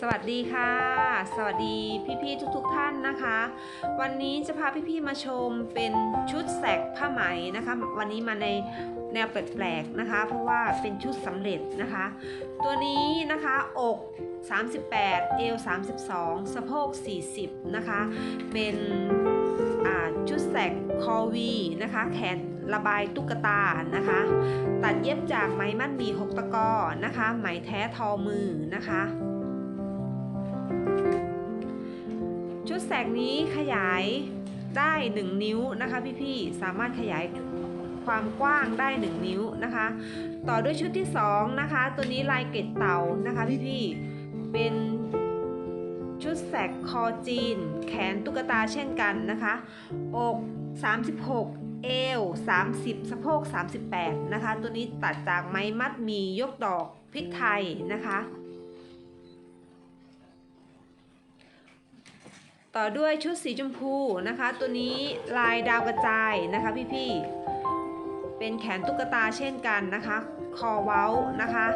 สวัสดีค่ะ สวัสดีพี่ๆทุกๆท่านนะคะ วันนี้จะพาพี่ๆมาชมเป็นชุดแสกผ้าไหมนะคะ วันนี้มาในแนวแปลกๆนะคะ เพราะว่าเป็นชุดสำเร็จนะคะ ตัวนี้นะคะอก 38 เอว 32 สะโพก 40 นะคะ เป็นชุดแสกคอวีนะคะ แขน ระบายตุ๊กตานะคะ ตัดเย็บจากไหมมัดหมี่หกตะกอนะคะ ไหมแท้ทอมือนะคะ ชุดแสกนี้ขยายได้ 1 นิ้วนะคะพี่ๆสามารถขยายความกว้างได้ 1 นิ้วนะคะ ต่อด้วยชุดที่ 2 นะคะ ตัวนี้ลายเกล็ดเต่านะคะพี่ๆเป็นชุดแสกคอจีน แขนตุ๊กตาเช่นกันนะคะ อก 36 เอว30 สะโพก 38 นะคะ ตัวนี้ตัดจากไม้มัดมียกดอกพริกไทยนะคะ ต่อด้วยชุดสีชมพูนะคะ ตัวนี้ลายดาวกระจายนะคะพี่ๆ เป็นแขนตุ๊กตาเช่นกันนะคะ คอเว้านะคะ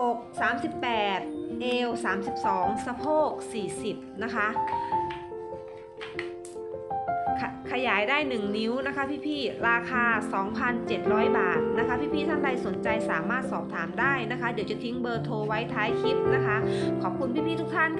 อก 38 เอว 32 สะโพก 40 นะคะ ขยายได้ 1 นิ้วนะคะพี่ๆ ราคา 2,700 บาทนะคะพี่ๆ ท่านใดสนใจสามารถสอบถามได้นะคะ เดี๋ยวจะทิ้งเบอร์โทรไว้ท้ายคลิปนะคะ ขอบคุณพี่ๆ ทุกท่าน